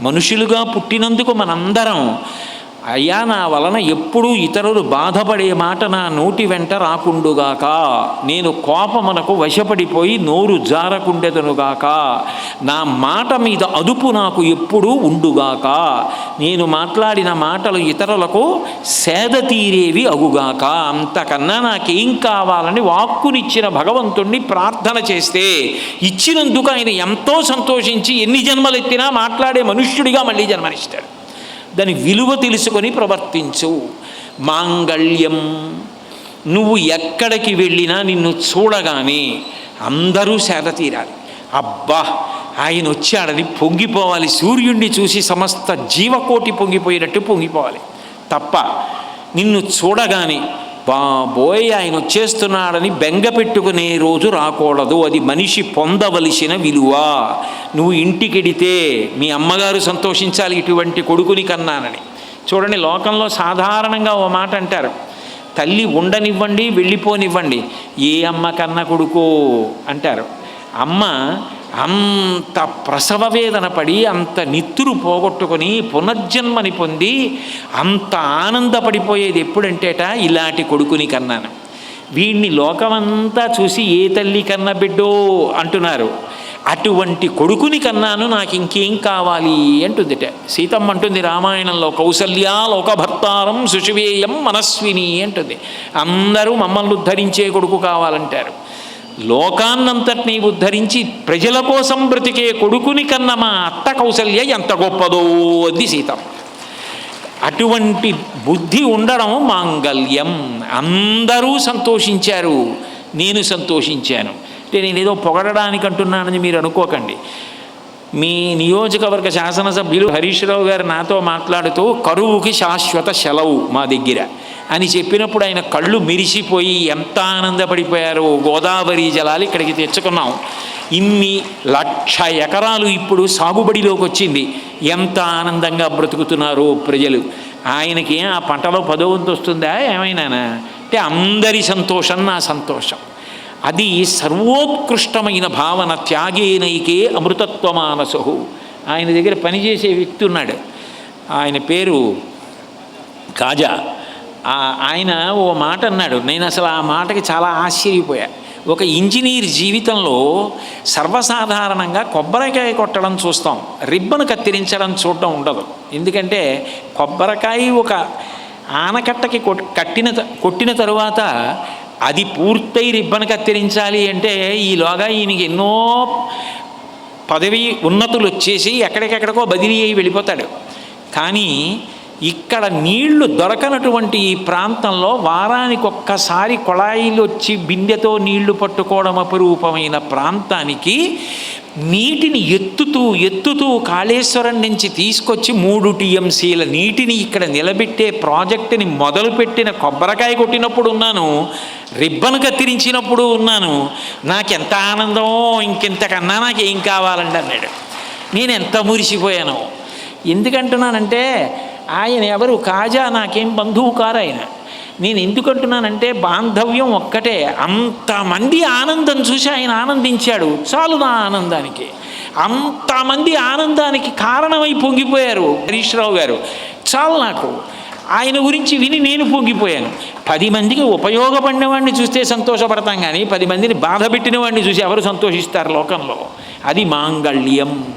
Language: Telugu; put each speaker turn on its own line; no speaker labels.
మనుషులుగా పుట్టినందుకు మనందరం అయ్యా నా వలన ఎప్పుడూ ఇతరులు బాధపడే మాట నా నోటి వెంట రాకుండుగాక. నేను కోపమునకు వశపడిపోయి నోరు జారకుండెదనుగాక. నా మాట మీద అదుపు నాకు ఎప్పుడూ ఉండుగాక. నేను మాట్లాడిన మాటలు ఇతరులకు సేద తీరేవి అగుగాక. అంతకన్నా నాకేం కావాలని వాక్కునిచ్చిన భగవంతుణ్ణి ప్రార్థన చేస్తే ఇచ్చినందుకు ఆయన ఎంతో సంతోషించి ఎన్ని జన్మలెత్తినా మాట్లాడే మనుష్యుడిగా మళ్ళీ జన్మనిస్తాడు. దాని విలువ తెలుసుకొని ప్రవర్తించు. మాంగళ్యం నువ్వు ఎక్కడికి వెళ్ళినా నిన్ను చూడగానే అందరూ సేద తీరాలి. అబ్బా ఆయన వచ్చాడని పొంగిపోవాలి. సూర్యుడిని చూసి సమస్త జీవకోటి పొంగిపోయినట్టు పొంగిపోవాలి. తప్ప నిన్ను చూడగానే బాబోయ్ ఆయన వచ్చేస్తున్నాడని బెంగ పెట్టుకునే రోజు రాకూడదు. అది మనిషి పొందవలసిన విలువ. నువ్వు ఇంటికెడితే మీ అమ్మగారు సంతోషించాలి ఇటువంటి కొడుకుని కన్నానని. చూడండి లోకంలో సాధారణంగా ఓ మాట అంటారు. తల్లి ఉండనివ్వండి వెళ్ళిపోనివ్వండి. ఏ అమ్మ కన్న కొడుకో? అంటారు. అమ్మ అంత ప్రసవ వేదన పడి అంత నిత్తురు పోగొట్టుకొని పునర్జన్మని పొంది అంత ఆనందపడిపోయేది ఎప్పుడంటేట ఇలాంటి కొడుకుని కన్నాను. వీణ్ణి లోకమంతా చూసి ఏ తల్లి కన్న బిడ్డో అంటున్నారు. అటువంటి కొడుకుని కన్నాను నాకు ఇంకేం కావాలి అంటుందిట. సీతమ్మ అంటుంది రామాయణంలో కౌసల్య లోకభర్తారం సుషివేయం మనస్విని అంటుంది. అందరూ మమ్మల్ని ఉద్ధరించే కొడుకు కావాలంటారు. లోకాన్నంతటినీ ఉద్ధరించి ప్రజల కోసం బ్రతికే కొడుకుని కన్న మా అత్త కౌశల్య ఎంత గొప్పదో అది సీత. అటువంటి బుద్ధి ఉండడం మాంగల్యం అందరూ సంతోషించారు. నేను సంతోషించాను. అంటే నేను ఏదో పొగడడానికి అంటున్నానని మీరు అనుకోకండి. మీ నియోజకవర్గ శాసనసభ్యులు హరీష్ రావు గారు నాతో మాట్లాడుతూ కరువుకి శాశ్వత సెలవు మా దగ్గర. అని చెప్పినప్పుడు ఆయన కళ్ళు మిరిసిపోయి ఎంత ఆనందపడిపోయారో గోదావరి జలాలు ఇక్కడికి తెచ్చుకున్నాం. ఇన్ని లక్ష ఎకరాలు ఇప్పుడు సాగుబడిలోకి వచ్చింది. ఎంత ఆనందంగా బ్రతుకుతున్నారో ప్రజలు. ఆయనకి ఆ పంటలో పదవంతు వస్తుందా ఏమైనా అంటే అందరి సంతోషం నా సంతోషం. అది సర్వోత్కృష్టమైన భావన త్యాగేనైకే అమృతత్వమానసు ఆయన దగ్గర పనిచేసే వ్యక్తి ఉన్నాడు. ఆయన పేరు కాజా. ఆయన ఓ మాట అన్నాడు. నేను అసలు ఆ మాటకి చాలా ఆశ్చర్యపోయా. ఒక ఇంజనీర్ జీవితంలో సర్వసాధారణంగా కొబ్బరికాయ కొట్టడం చూస్తాం. రిబ్బను కత్తిరించడం చూడడం ఉండదు. ఎందుకంటే కొబ్బరికాయ ఒక ఆనకట్టకి కట్టిన త- కొట్టిన తరువాత అది పూర్తయి రిబ్బన్ కత్తిరించాలి అంటే ఈలోగా ఈయనకి ఎన్నో పదవి ఉన్నతులు వచ్చేసి ఎక్కడికెక్కడికో బదిలీ అయి వెళ్ళిపోతాడు. కానీ ఇక్కడ నీళ్ళు దొరకనటువంటి ఈ ప్రాంతంలో వారానికి ఒక్కసారి కొళాయిలు వచ్చి బిందెతో నీళ్ళు పట్టుకోవడం అపురూపమైన ప్రాంతానికి నీటిని ఎత్తుతూ ఎత్తుతూ కాళేశ్వరం నుంచి తీసుకొచ్చి మూడు టీఎంసీల నీటిని ఇక్కడ నిలబెట్టే ప్రాజెక్టుని మొదలుపెట్టిన కొబ్బరికాయ కొట్టినప్పుడు ఉన్నాను రిబ్బన్ కత్తిరించినప్పుడు ఉన్నాను. నాకెంత ఆనందమో ఇంకెంతకన్నా నాకు ఏం కావాలండి అన్నాడు. నేను ఎంత మురిసిపోయాను. ఎందుకంటున్నానంటే ఆయన ఎవరు? కాజా నాకేం బంధువు కారు ఆయన. నేను ఎందుకంటున్నానంటే బాంధవ్యం ఒక్కటే. అంతమంది ఆనందం చూసి ఆయన ఆనందించాడు. చాలు నా ఆనందానికి. అంతమంది ఆనందానికి కారణమై పొంగిపోయారు హరీష్ రావు గారు. చాలు నాకు. ఆయన గురించి విని నేను పొంగిపోయాను. పది మందికి ఉపయోగపడిన వాడిని చూస్తే సంతోషపడతాం కానీ పది మందిని బాధ పెట్టిన వాడిని చూసి ఎవరు సంతోషిస్తారు లోకంలో? అది మాంగళ్యం.